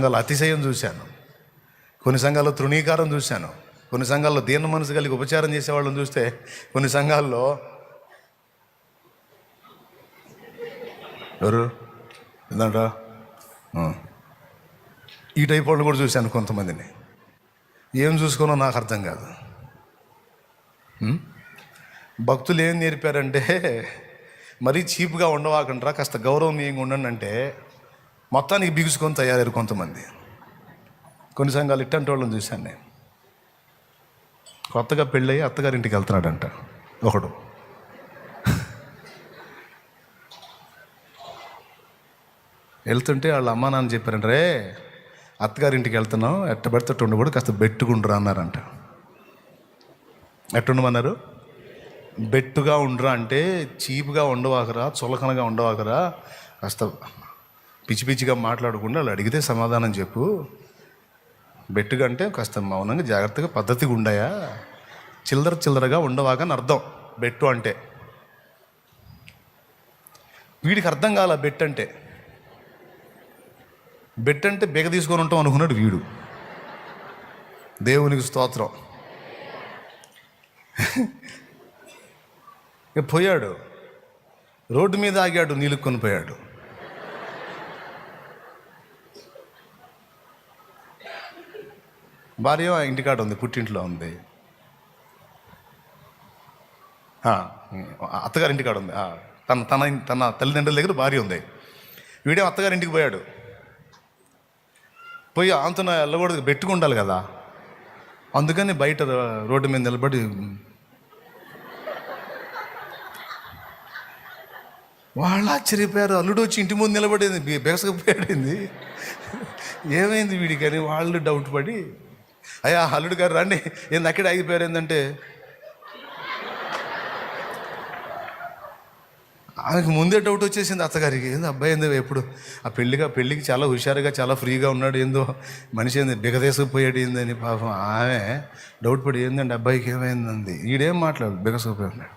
సంఘాలు అతిశయం చూశాను. కొన్ని సంఘాల్లో తృణీకారం చూశాను. కొన్ని సంఘాల్లో దీన మనసు కలిగి ఉపచారం చేసే వాళ్ళని చూస్తే కొన్ని సంఘాల్లో ఎవరు? ఏందంట? ఈ టైప్ వాళ్ళు కూడా చూశాను కొంతమందిని. ఏం చూసుకోనో నాకు అర్థం కాదు. భక్తులు ఏం నేర్పారంటే మరీ చీప్గా ఉండవాకంటారా కాస్త గౌరవనీయంగా ఉండండి అంటే మొత్తానికి బిగుసుకొని తయారయ్యారు కొంతమంది. కొన్ని సంఘాలు ఇట్టంటి వాళ్ళని చూశాను నేను. కొత్తగా పెళ్ళయి అత్తగారింటికి వెళ్తున్నాడంట ఒకడు. వెళ్తుంటే వాళ్ళ అమ్మ నాన్న చెప్పారంట రే అత్తగారింటికి వెళ్తున్నావు ఎట్ట పడితే ఉండకూడదు కాస్త బెట్టుకుండ్రా అన్నారంట. ఎట్టుండమన్నారు? బెట్టుగా ఉండరా అంటే చీప్గా ఉండవాకరా చులకనగా ఉండవాకరా కాస్త పిచ్చి పిచ్చిగా మాట్లాడకుండా వాళ్ళు అడిగితే సమాధానం చెప్పు. బెట్టుగా అంటే కాస్త మౌనంగా జాగ్రత్తగా పద్ధతిగా ఉండయా? చిల్లర చిల్లరగా ఉండవాగని అర్థం. బెట్టు అంటే. వీడికి అర్థం కాల బెట్ అంటే. బెట్ అంటే బెగ తీసుకొని ఉంటాం అనుకున్నాడు వీడు. దేవునికి స్తోత్రం. ఇక పోయాడు. రోడ్డు మీద ఆగాడు నీళ్ళుకొని పోయాడు భార్య ఇంటికాడ ఉంది పుట్టింట్లో ఉంది. అత్తగారి ఇంటికాడ ఉంది. తన తన తన తల్లిదండ్రుల దగ్గర భార్య ఉంది. వీడే అత్తగారి ఇంటికి పోయాడు. పోయి ఆంతన వెళ్ళకూడదు పెట్టుకుండాలి కదా. అందుకని బయట రోడ్డు మీద నిలబడి వాళ్ళు ఆశ్చర్యపోయారు. అల్లుడు వచ్చి ఇంటి ముందు నిలబడేది బెగసకపోయాడింది ఏమైంది వీడికని వాళ్ళు డౌట్ పడి అయ్యా అల్లుడు గారు రండి. ఏంది అక్కడే ఆగిపోయారు ఏంటంటే ఆమెకు ముందే డౌట్ వచ్చేసింది అత్తగారికి. ఏంది అబ్బాయి ఏందో ఎప్పుడు? ఆ పెళ్ళిగా పెళ్ళికి చాలా హుషారుగా చాలా ఫ్రీగా ఉన్నాడు ఏందో. మనిషి ఏంది బిగదేసుకుపోయాడు ఏందని పాపం ఆమె డౌట్ పడి ఏందండి అబ్బాయికి ఏమైందంది ఈడేం మాట్లాడు బిగసుకుపోయి ఉన్నాడు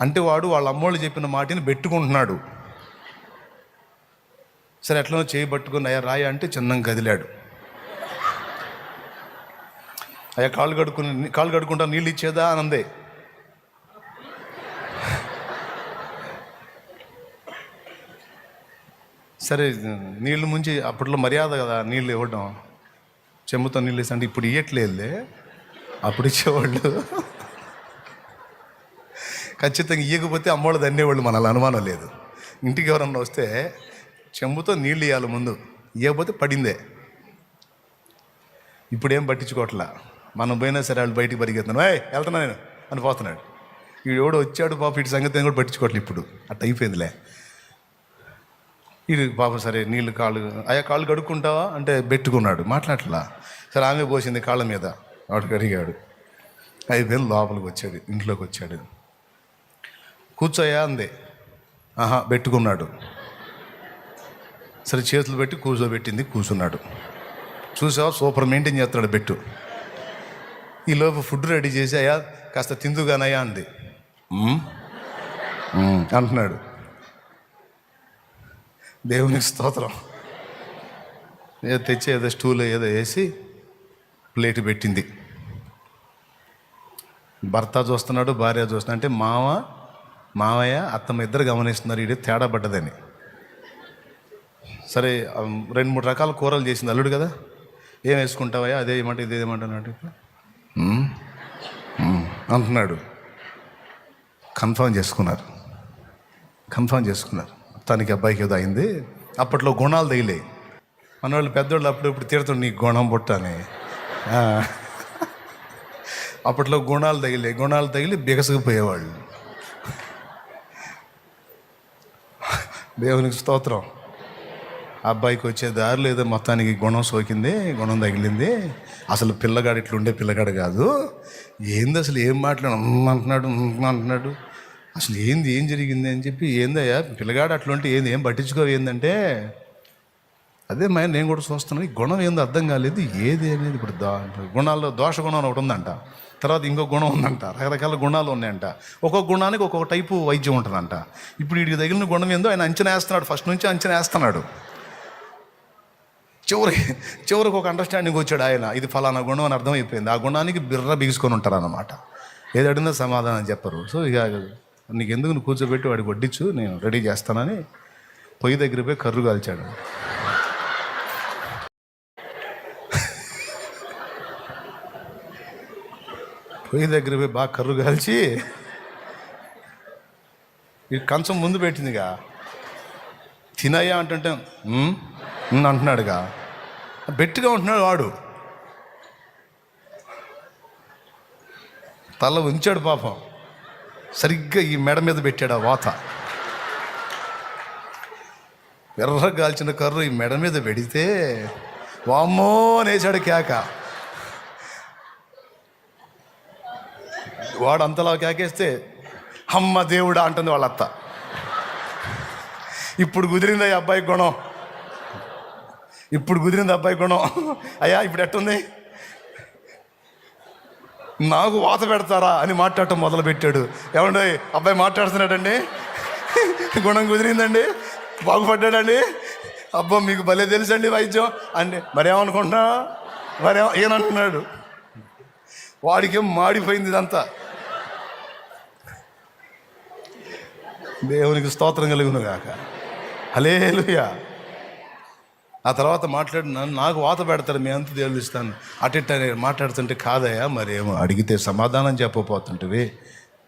అంటే వాడు వాళ్ళ అమ్మోళ్ళు చెప్పిన మాటని పెట్టుకుంటున్నాడు. సరే ఎట్లనో చేయి పట్టుకుని అయ్యా రాయ అంటే చిన్నంగా కదిలాడు. అయ్యా కాళ్ళు కడుక్కుని కాళ్ళు కడుక్కుంటా నీళ్ళు ఇచ్చేదా అని అందే. సరే నీళ్ళు ముంచి అప్పట్లో మర్యాద కదా నీళ్ళు ఇవ్వడం. చెమ్ముతో నీళ్ళు ఇస్తే అంటే ఇప్పుడు ఇవ్వట్లేదులే అప్పుడు ఇచ్చేవాళ్ళు. ఖచ్చితంగా ఇవ్వకపోతే అమ్మోళ్ళు దండేవాళ్ళు మనల్ని అనుమానం లేదు. ఇంటికి ఎవరన్నా వస్తే చెంబుతో నీళ్ళు ఇవ్వాలి ముందు. ఇవ్వకపోతే పడిందే. ఇప్పుడేం పట్టించుకోవట్లా? మనం పోయినా సరే వాళ్ళు బయటికి పరిగెత్తాను ఏ వెళ్తున్నా నేను. అని పోతున్నాడు. వీడు వచ్చాడు పాప ఇటు సంగతి కూడా పట్టించుకోవట్లే ఇప్పుడు. అట్ట అయిపోయిందిలే. ఇది పాప సరే నీళ్ళు కాళ్ళు అయ్యా కాళ్ళు కడుక్కుంటావా? అంటే పెట్టుకున్నాడు. మాట్లాడలా సరే ఆమె పోసింది కాళ్ళ మీద. వాడు కడిగాడు అయిపోయింది లోపలికి వచ్చాడు ఇంట్లోకి వచ్చాడు. కూర్చోయా అంది. ఆహా పెట్టుకున్నాడు. సరే చేతులు పెట్టి కూర్చోబెట్టింది కూర్చున్నాడు. చూసావా? సూపర్ మెయింటైన్ చేస్తున్నాడు బెట్టు ఈ లోపు ఫుడ్ రెడీ చేసి అయ్యా కాస్త తిందుగానయ్యా అంది. అంటున్నాడు. దేవునికి స్తోత్రం. ఏదో తెచ్చి ఏదో స్టూల్ ఏదో వేసి ప్లేట్ పెట్టింది. భర్త చూస్తున్నాడు భార్య చూస్తున్నాడు అంటే మామ మావయ్య అత్తమ్మ ఇద్దరు గమనిస్తున్నారు ఇది తేడా పడ్డదని. సరే రెండు మూడు రకాల కూరలు చేసింది అల్లుడు కదా. ఏం వేసుకుంటావయ్యా? అదే ఏమంటే ఇదే ఏమంటున్నాడు "ఉమ్, ఉమ్" అంటున్నాడు. కన్ఫర్మ్ చేసుకున్నారు. కన్ఫర్మ్ చేసుకున్నారు. తనకి అబ్బాయికి ఏదో అయింది. అప్పట్లో గుణాలు తగిలే. మనవాళ్ళు పెద్దవాళ్ళు పెద్దోళ్ళు అప్పుడు ఇప్పుడు గుణం పుట్టని అప్పట్లో గుణాలు తగిలే. గుణాలు తగిలి బిగసుకుపోయేవాళ్ళు. దేవునికి స్తోత్రం. అబ్బాయికి వచ్చే దారి లేదో మొత్తానికి గుణం సోకింది గుణం తగిలింది. అసలు పిల్లగాడు ఇట్లుండే పిల్లగాడు కాదు. ఏంది అసలు ఏం మాట్లాడు? అంటున్నాడు అంటున్నాడు. అసలు ఏంది ఏం జరిగింది అని చెప్పి ఏందయ్యా? పిల్లగాడు అట్లుంటే ఏంది ఏం పట్టించుకో ఏందంటే? అదే మా నేను కూడా చూస్తున్నాను ఈ గుణం ఏందో అర్థం కాలేదు. ఏది అనేది ఇప్పుడు దా గుణాల్లో దోష గుణం అని ఒకటి ఉందంట. తర్వాత ఇంకో గుణం ఉందంట. రకరకాల గుణాలు ఉన్నాయంట. ఒక్కొక్క గుణానికి ఒక్కొక్క టైపు వైద్యం ఉంటుందంట. ఇప్పుడు వీడికి తగిలిన గుణం ఏందో ఆయన అంచనా వేస్తున్నాడు. ఫస్ట్ నుంచి అంచనా వేస్తున్నాడు. చివరికి చివరికి ఒక అండర్స్టాండింగ్ వచ్చాడు ఆయన. ఇది ఫలానా గుణం అని అర్థమైపోయింది. ఆ గుణానికి బిర్ర బిగుసుకొని ఉంటారు అన్నమాట ఏది అడిగినా సమాధానం చెప్పరు. సో ఇక నీకు ఎందుకు నువ్వు కూర్చోబెట్టి వాడికి వడ్డించు నేను రెడీ చేస్తానని పొయ్యి దగ్గర పోయి కర్రు కాల్చాడు. పొయ్యి దగ్గర పోయి బాగా కర్రు కాల్చి ఈ కంచం ముందు పెట్టిందిగా. తినయ్యా అంటుంటే అంటున్నాడుగా. బెట్టిగా ఉంటున్నాడు వాడు. తల ఉంచాడు పాపం. సరిగ్గా ఈ మెడ మీద పెట్టాడు ఆ వాత. ఎర్ర గాల్చిన కర్రు ఈ మెడ మీద పెడితే వామ్మో అనేసాడు కేక. వాడు అంతలా కేకేస్తే అమ్మ దేవుడా అంటుంది వాళ్ళత్త. ఇప్పుడు కుదిరింది ఈ అబ్బాయి గుణం. ఇప్పుడు కుదిరింది అబ్బాయి గుణం. అయ్యా ఇప్పుడు ఎట్టుంది? నాకు వాత పెడతారా అని మాట్లాడటం మొదలు పెట్టాడు ఏమండి అబ్బాయి మాట్లాడుతున్నాడండి? గుణం కుదిరిందండి? బాగుపడ్డాడండి? అబ్బా మీకు భలే తెలుసండి వైద్యం. అంటే మరేమనుకుంటున్నా? మరే ఏనంటున్నాడు వాడికేం మాడిపోయింది ఇదంతా. దేవునికి స్తోత్రం కలుగును గాక. హలేలుయా ఆ తర్వాత మాట్లాడిన నాకు వాత పెడతారు మీ అంత దేవుడిస్తాను. అటు మాట్లాడుతుంటే కాదయ్యా మరేమో అడిగితే సమాధానం చెప్పపోతుంటివి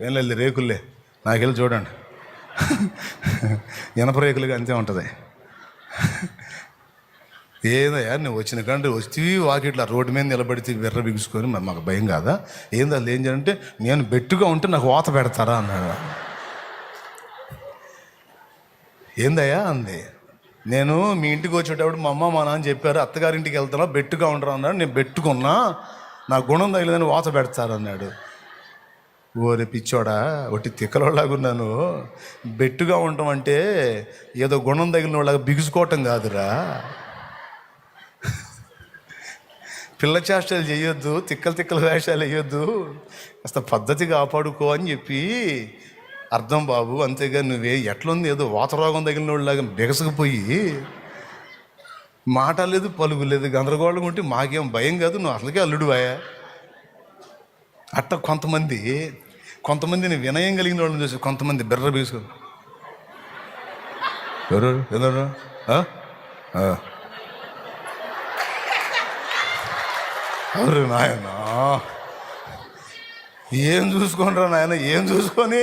ఏం లేదు రేకుల్లే. నాకెళ్ళి చూడండి. ఇనప రేకులుగా అంతే ఉంటుంది. ఏదయ్యా నువ్వు వచ్చిన కంటే వచ్చి వాకిట్లా రోడ్డు మీద నిలబడితే వెర్ర బిగుసుకొని మరి మాకు భయం కాదా? ఏంది అది ఏం చేయాలంటే నేను బెట్టుగా ఉంటే నాకు వాత పెడతారా అన్నాడు. ఏందయ్యా అంది. నేను మీ ఇంటికి వచ్చేటప్పుడు మా అమ్మ మా నాన్న చెప్పారు అత్తగారింటికి వెళ్తున్నా బెట్టుగా ఉండరు? అన్నాడు. నేను బెట్టుకున్నా. నా గుణం తగిలేదని వాత పెడతారు అన్నాడు. ఓరే పిచ్చోడా ఒకటి తిక్కలోలాగున్నాను బెట్టుగా ఉండటం అంటే ఏదో గుణం తగిలిన వాళ్ళగా బిగుసుకోవటం కాదురా. పిల్ల చేష్టలు చేయొద్దు తిక్కలు తిక్కల వేషాలు వేయొద్దు. కాస్త పద్ధతి కాపాడుకో అని చెప్పి అర్థం బాబు అంతేగా నువ్వే ఎట్లుంది ఏదో వాతరోగం తగిలిన వాళ్ళలాగా బిగసకపోయి మాట లేదు పలుకు లేదు గందరగోళం ఉంటే మాకేం భయం కాదు నువ్వు అసలుకే అల్లుడు అట్ట కొంతమంది కొంతమందిని వినయం కలిగిన వాళ్ళని చూసి కొంతమంది బెర్ర బీసు ఎవరు? ఎవరు? ఎవరు నాయన? ఏం చూసుకోండి నాయన? ఏం చూసుకొని